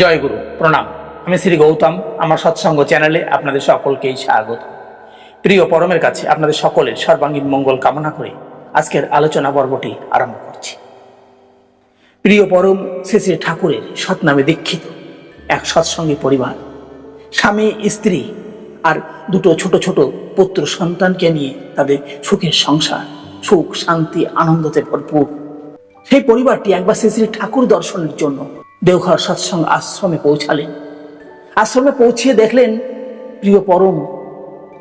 জয় গুরু, প্রণাম। আমি শ্রী গৌতম, আমার সৎসঙ্গ চ্যানেলে আপনাদের সকলকেই স্বাগত। প্রিয় পরমের কাছে আপনাদের সকলের সর্বাঙ্গীন মঙ্গল কামনা করে আজকের আলোচনা পর্বটি আরম্ভ করছি। প্রিয় পরম শ্রী শ্রী ঠাকুরের সৎনামে দীক্ষিত এক সৎসঙ্গী পরিবার, স্বামী, স্ত্রী আর দুটো ছোট ছোট পুত্র সন্তানকে নিয়ে তাদের সুখের সংসার, সুখ, শান্তি আনন্দতে ভরপুর, সেই পরিবারটি একবার শ্রী শ্রী ঠাকুর দর্শনের জন্য দেওঘর সৎসঙ্গ আশ্রমে পৌঁছালেন। আশ্রমে পৌঁছিয়ে দেখলেন প্রিয় পরম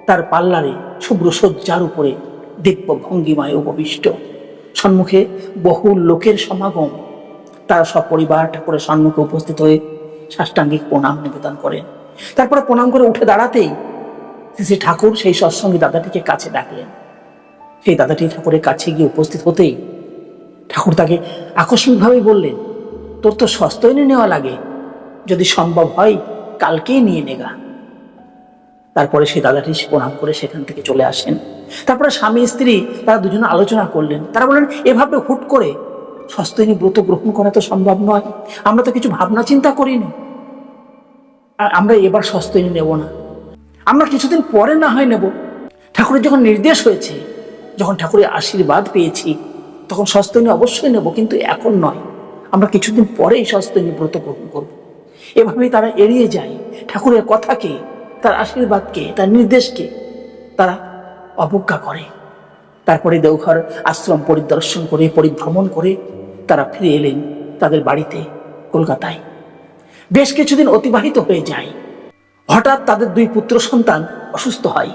তার পাল্লারে শুভ্র উপরে দিব্য ভঙ্গিমায় উপবিষ্ট। সম্মুখে বহু লোকের সমাগম। তারা সব পরিবার ঠাকুরের সম্মুখে উপস্থিত হয়ে সাষ্টাঙ্গিক প্রণাম নিবেদন করেন। তারপরে প্রণাম করে উঠে দাঁড়াতেই শ্রী ঠাকুর সেই সৎসঙ্গে দাদাটিকে কাছে ডাকলেন। সেই দাদাটি ঠাকুরের কাছে গিয়ে উপস্থিত হতেই ঠাকুর তাকে আকস্মিকভাবেই বললেন তোর তো সস্তইনে নেওয়া লাগে। যদি সম্ভব হয়, কালকেই নিয়ে নেগা তারপরে সেই দাদাটি প্রণাম করে সেখান থেকে চলে আসেন। তারপরে স্বামী, স্ত্রী তারা দুজনে আলোচনা করলেন। তারা বললেন, এভাবে হুট করে সস্তইনী ব্রত গ্রহণ করা তো সম্ভব নয়। আমরা তো কিছু ভাবনা চিন্তা করিনি। আর আমরা এবার সস্তইনী নেব না। আমরা কিছুদিন পরে না হয় নেব। ঠাকুরের যখন নির্দেশ হয়েছে, যখন ঠাকুরের আশীর্বাদ পেয়েছি, তখন সস্তনী অবশ্যই নেব, কিন্তু এখন নয়। আমরা কিছুদিন পরেই সস্তনী ব্রত গ্রহণ করব। এভাবেই তারা এড়িয়ে যায়। ঠাকুরের কথাকে, তার আশীর্বাদকে, তার নির্দেশকে তারা অবজ্ঞা করে। তারপরে দেওঘর আশ্রম পরিদর্শন করে, পরিভ্রমণ করে তারা ফিরে এলেন তাদের বাড়িতে, কলকাতায়। বেশ কিছুদিন অতিবাহিত হয়ে যায়। হঠাৎ তাদের দুই পুত্র সন্তান অসুস্থ হয়।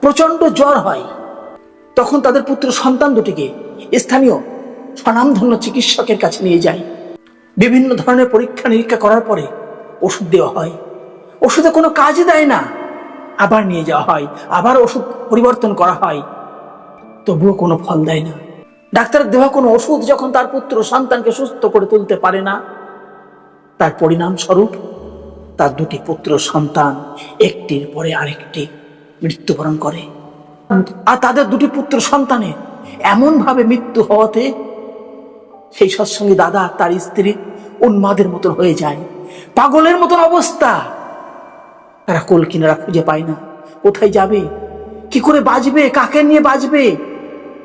প্রচণ্ড জ্বর হয়। তখন তাদের পুত্র সন্তান দুটিকে স্থানীয় স্বনামধন্য চিকিৎসকের কাছে নিয়ে যায়। বিভিন্ন ধরনের পরীক্ষা নিরীক্ষা করার পরে ওষুধ দেওয়া হয়। ওষুধে কোনো কাজই দেয় না। আবার নিয়ে যাওয়া হয়। আবার ওষুধ পরিবর্তন করা হয়। তবুও কোনো ফল দেয় না। ডাক্তারের দেওয়া কোনো ওষুধ যখন তার পুত্র সন্তানকে সুস্থ করে তুলতে পারে না, তার পরিণাম স্বরূপ তার দুটি পুত্র সন্তান একটির পরে আরেকটি মৃত্যুবরণ করে। আর তাদের দুটি পুত্র সন্তানের এমন ভাবে মৃত্যু হওয়াতে সেই সৎসঙ্গী দাদা তার স্ত্রী উন্মাদের মতন হয়ে যায়। পাগলের মতন অবস্থা। তারা কোল কিনারা খুঁজে পায় না। কোথায় যাবে? কি করে বাঁচবে? কাকে নিয়ে বাঁচবে?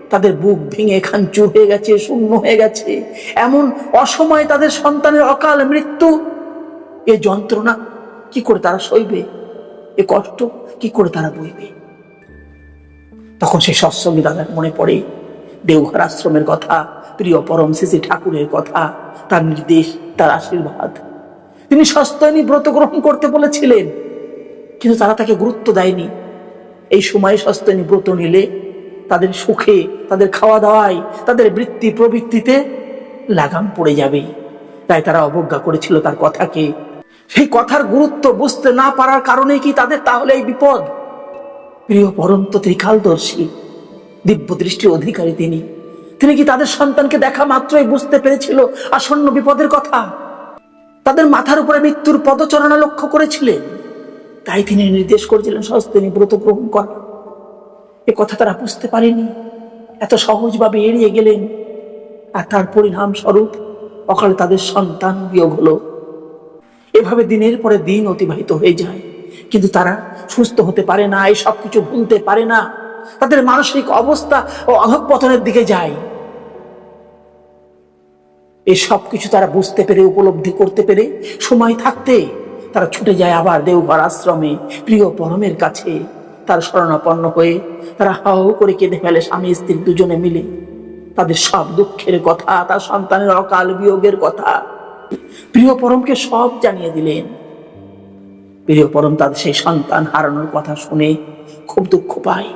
তাদের বুক ভেঙে খানচুর হয়ে গেছে, শূন্য হয়ে গেছে। এমন অসময়ে তাদের সন্তানের অকাল মৃত্যু। এ যন্ত্রণা কি করে তারা সইবে? এ কষ্ট কি করে তারা বইবে? তখন সেই সৎসঙ্গী দাদার মনে পড়ে দেওঘর আশ্রমের কথা, প্রিয় পরম শ্রী ঠাকুরের কথা, তার নির্দেশ, তার আশীর্বাদ। তিনি সস্তয়নী ব্রত গ্রহণ করতে বলেছিলেন, কিন্তু তারা তাকে গুরুত্ব দেয়নি। এই সময়ে সস্তয়নী ব্রত নিলে তাদের সুখে, তাদের খাওয়া দাওয়ায় তাদের বৃত্তি প্রবৃত্তিতে লাগাম পড়ে যাবে। তাই তারা অবজ্ঞা করেছিল তার কথাকে। সেই কথার গুরুত্ব বুঝতে না পারার কারণে কি তাদের তাহলে এই বিপদ? প্রিয় পরন্ত ত্রিকালদর্শী দিব্য দৃষ্টির অধিকারী তিনি। তিনি কি তাদের সন্তানকে দেখা মাত্রই বুঝতে পেরেছিল আসন্ন বিপদের কথা? তাদের মাথার উপরে মৃত্যুর পদচরণা লক্ষ্য করেছিলেন। তাই তিনি নির্দেশ করেছিলেন সস্তিনী ব্রত গ্রহণ করা। এ কথা তারা বুঝতে পারেনি। এত সহজভাবে এড়িয়ে গেলেন। আর তার পরিণাম স্বরূপ অকালে তাদের সন্তান বিয়োগ হলো। এভাবে দিনের পরে দিন অতিবাহিত হয়ে যায়। কিন্তু তারা সুস্থ হতে পারে না, এই সব কিছু ভুলতে পারে না। তাদের মানসিক অবস্থা ও অধঃপতনের দিকে যায়। এই সব কিছু তারা বুঝতে পেরে, উপলব্ধি করতে পেরে, সময় থাকতে তারা ছুটে যায় আবার দেওঘর আশ্রমে, প্রিয় পরমের কাছে। তার শরণাপন্ন হয়ে তারা হাও করে কেঁদে ফেলে স্বামী স্ত্রী দুজনে মিলে। তাদের সব দুঃখের কথা, তার সন্তানের অকাল বিয়োগের কথা। প্রিয় পরমকে সব জানিয়ে দিলেন। প্রিয় পরম তাদের সেই সন্তান হারানোর কথা শুনে খুব দুঃখ পায়।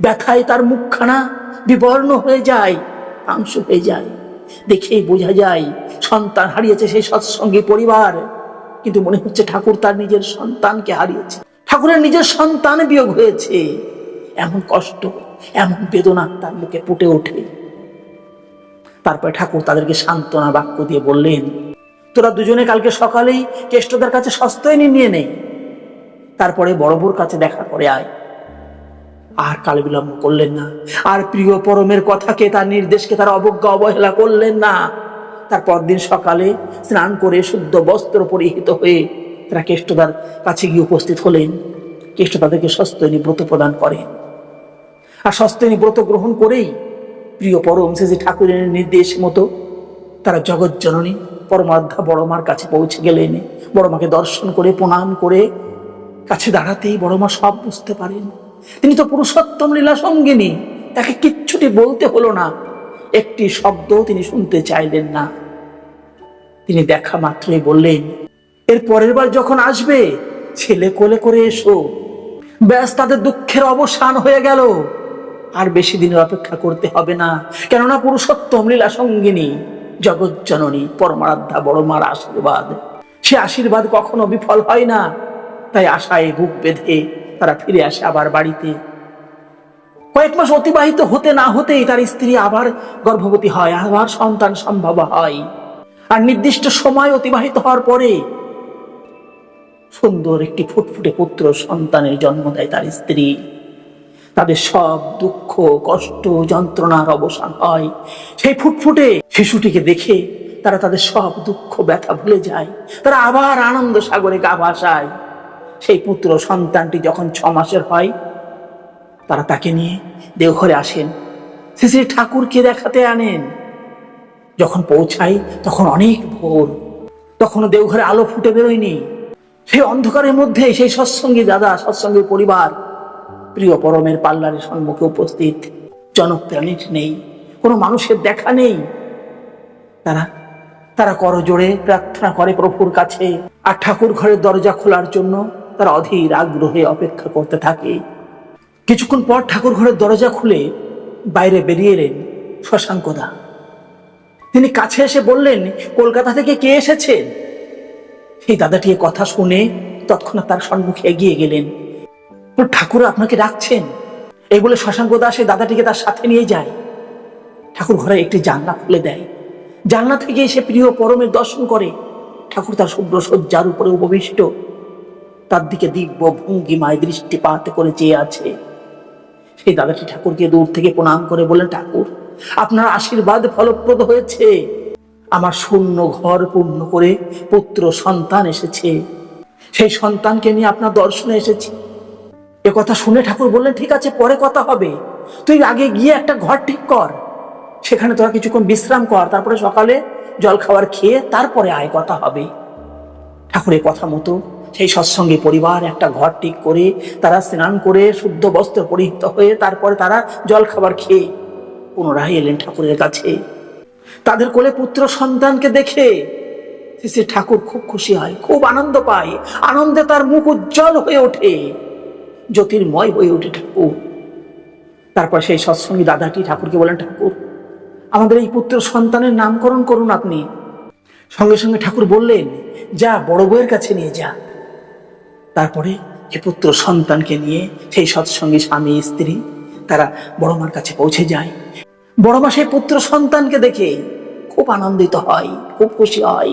ব্যথায় তার মুখখানা বিবর্ণ হয়ে যায় আংশ হয়ে যায়। দেখেই বোঝা যায়, সন্তান হারিয়েছে সেই সৎসঙ্গী পরিবার। কিন্তু মনে হচ্ছে ঠাকুর তার নিজের সন্তানকে হারিয়েছে। ঠাকুরের নিজের সন্তান বিয়োগ হয়েছে। এমন কষ্ট, এমন বেদনা তার মুখে ফুটে ওঠে। তারপরে ঠাকুর তাদেরকে সান্ত্বনা বাক্য দিয়ে বললেন, তোরা দুজনে কালকে সকালেই কেষ্টদের কাছে সস্তয় নিয়ে নেই তারপরে বড় কাছে দেখা করে আয়। আর কাল বিলম্ব করলেন না। আর প্রিয় পরমের কথাকে, তার নির্দেশকে তারা অবজ্ঞা, অবহেলা করলেন না। তার পরদিন সকালে স্নান করে শুদ্ধ বস্ত্র পরিহিত হয়ে তারা কেষ্টদার কাছে গিয়ে উপস্থিত হলেন। কেষ্ট তাদেরকে সস্তনী ব্রত প্রদান করেন আর সস্তনী ব্রত গ্রহণ করেই প্রিয় পরম শ্রী ঠাকুরের নির্দেশ মতো তারা জগৎ জননী পরমাধ্যা বড়মার কাছে পৌঁছে গেলেন। বড়মাকে দর্শন করে, প্রণাম করে কাছে দাঁড়াতেই বড়মা সব বুঝতে পারেন। তিনি তো পুরুষোত্তম লীলা সঙ্গিনী। তাকে কিচ্ছুটি বলতে হলো না। একটি শব্দ তিনি শুনতে চাইলেন না। তিনি দেখা মাত্রই বললেন, এর পরের বার যখন আসবে, ছেলে কোলে করে এসো। ব্যাস, তাদের দুঃখের অবসান হয়ে গেল। আর বেশি দিনের অপেক্ষা করতে হবে না। কেননা পুরুষোত্তম লীলা সঙ্গিনী, জগৎ জননী, পরমারাধ্যা বড় মার আশীর্বাদ। সে আশীর্বাদ কখনো বিফল হয় না। তাই আশায় বুক বেঁধে তারা ফিরে আসে আবার বাড়িতে। কয়েক মাস অতিবাহিত হতে না হতেই তার স্ত্রী আবার গর্ভবতী হয়, আবার সন্তান সম্ভব হয়। আর নির্দিষ্ট সময় অতিবাহিত হওয়ার পরে সুন্দর একটি ফুটফুটে পুত্র সন্তানের জন্ম দেয় তার স্ত্রী। তাদের সব দুঃখ, কষ্ট, যন্ত্রণার অবসান হয়। সেই ফুটফুটে শিশুটিকে দেখে তারা তাদের সব দুঃখ, ব্যথা ভুলে যায়। তারা আবার আনন্দ সাগরে গা ভাসায়। সেই পুত্র সন্তানটি যখন ছ মাসের হয়, তারা তাকে নিয়ে দেওঘরে আসেন। শ্রী ঠাকুরকে দেখাতে আনেন। যখন পৌঁছাই তখন অনেক ভোর। তখনও দেওঘরে আলো ফুটে বেরোয়নি। সেই অন্ধকারের মধ্যে সেই সৎসঙ্গী দাদা সৎসঙ্গী পরিবার, প্রিয় পরমের পাল্লারের সম্মুখে উপস্থিত। জনপ্রাণীর নেই, কোনো মানুষের দেখা নেই। তারা তারা করজোড়ে প্রার্থনা করে প্রভুর কাছে। আর ঠাকুর ঘরের দরজা খোলার জন্য তারা অধীর আগ্রহে অপেক্ষা করতে থাকে। কিছুক্ষণ পর ঠাকুর ঘরের দরজা খুলে বাইরে বেরিয়ে এলেন শশাঙ্কদা। তিনি কাছে এসে বললেন, কলকাতা থেকে কে এসেছেন সেই দাদাটি কথা শুনে তৎক্ষণাৎ তার সম্মুখে এগিয়ে গেলেন। ঠাকুর আপনাকে ডাকছেন? এই বলে শশাঙ্ক দাস সেই দাদাটিকে তার সাথে নিয়ে যায়। ঠাকুর ঘরে একটি জানলা খুলে দেয়। জানলা থেকে এসে প্রিয় পরমের দর্শন করে। ঠাকুর তার শুভ্র শয্যার উপরে উপবিষ্ট। তার দিকে দিব্য ভঙ্গিমায় দৃষ্টিপাত করে চেয়ে আছে। সেই দাদাটি ঠাকুরকে দূর থেকে প্রণাম করে বললেন, ঠাকুর, আপনার আশীর্বাদ ফলপ্রদ হয়েছে। আমার শূন্য ঘর পূর্ণ করে পুত্র সন্তান এসেছে। সেই সন্তানকে নিয়ে আপনার দর্শনে এসেছি। এ কথা শুনে ঠাকুর বললেন, ঠিক আছে, পরে কথা হবে। তুই আগে গিয়ে একটা ঘর ঠিক কর। সেখানে তোরা কিছুক্ষণ বিশ্রাম কর, তারপরে সকালে জল খাবার খেয়ে তারপরে আয়, কথা হবে। ঠাকুরের কথা মতো সেই সৎসঙ্গে পরিবার একটা ঘর ঠিক করে তারা স্নান করে শুদ্ধ বস্ত্র পরিহিত হয়ে তারপরে তারা জল খাবার খেয়ে পুনরায় এলেন ঠাকুরের কাছে। তাদের কোলে পুত্র সন্তানকে দেখে শ্রী ঠাকুর খুব খুশি হয়, খুব আনন্দ পায়, আনন্দে তার মুখ উজ্জ্বল হয়ে ওঠে, জ্যোতির্ময় হয়ে ওঠে ঠাকুর। তারপর সেই সৎসঙ্গী দাদাটি ঠাকুরকে বলেন, ঠাকুর, আমাদের এই পুত্র সন্তানের নামকরণ করুন আপনি। সঙ্গে সঙ্গে ঠাকুর বললেন, যা বড় বউয়ের কাছে নিয়ে যা। তারপরে সে পুত্র সন্তানকে নিয়ে সেই সৎসঙ্গী স্বামী, স্ত্রী তারা বড় মার কাছে পৌঁছে যায়। বড় মা সেই পুত্র সন্তানকে দেখে খুব আনন্দিত হয়, খুব খুশি হয়।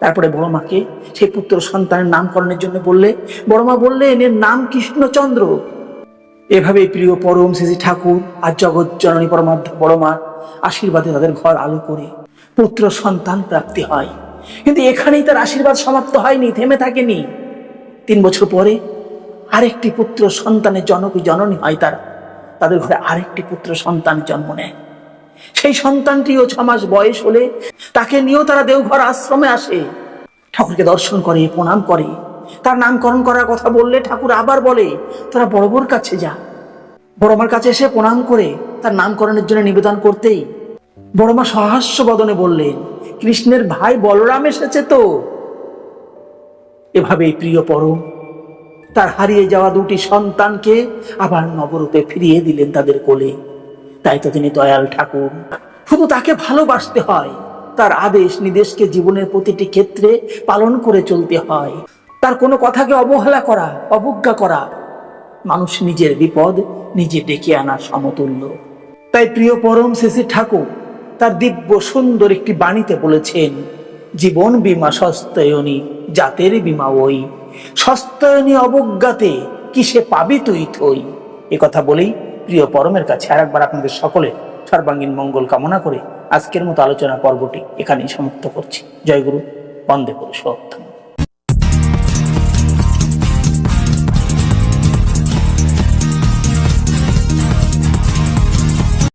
তারপরে বড় মাকে সেই পুত্র সন্তানের নামকরণের জন্য বললে, বড় মা বললেন এর নাম কৃষ্ণচন্দ্র। এভাবে প্রিয় পরম শ্রী ঠাকুর আর জগৎ জননী পরমাধ্য বড় মা আশীর্বাদে তাদের ঘর আলো করে পুত্র সন্তান প্রাপ্তি হয়। কিন্তু এখানেই তার আশীর্বাদ সমাপ্ত হয়নি, থেমে থাকেনি। তিন বছর পরে আরেকটি পুত্র সন্তানের জনক জননী হয় তারা। তাদের ঘরে আরেকটি পুত্র সন্তান জন্ম নেয়। সেই সন্তানটিও ছ মাস বয়স হলে তাকে নিয়েও তারা দেওঘর আশ্রমে আসে। ঠাকুরকে দর্শন করে, প্রণাম করে। তার নামকরণ করার কথা বললে ঠাকুর আবার বলে, তোরা বড় বড় কাছে যা। বড়মার কাছে এসে প্রণাম করে, তার নামকরণের জন্য নিবেদন করতেই বড়মা সহাস্য বদনে বললেন, কৃষ্ণের ভাই বলরাম এসেছে তো। এভাবেই প্রিয় পরম, তার হারিয়ে যাওয়া দুটি সন্তানকে আবার নবরূপে ফিরিয়ে দিলেন তাদের কোলে। তাই তো তিনি দয়াল ঠাকুর। শুধু তাকে ভালোবাসতে হয়, তার আদেশ নির্দেশকে জীবনের প্রতিটি ক্ষেত্রে পালন করে চলতে হয়। তার কোনো কথাকে অবহেলা করা, অবজ্ঞা করা, মানুষ নিজের বিপদ নিজে ডেকে আনার সমতুল্য। তাই প্রিয় পরম শেষে ঠাকুর তার দিব্য সুন্দর একটি বাণীতে বলেছেন জীবন বিমা সস্তায়নী, জাতের বিমা ওই। সস্তায়নী অবজ্ঞাতে কিসে পাবি তুই থই? এ কথা বলেই প্রিয় পরমের কাছে আর একবার আপনাদের সকলে সর্বাঙ্গীন মঙ্গল কামনা করে আজকের মতো আলোচনা পর্বটি এখানেই সমাপ্ত করছি। জয়গুরু, বন্দে পুরুষোত্তম।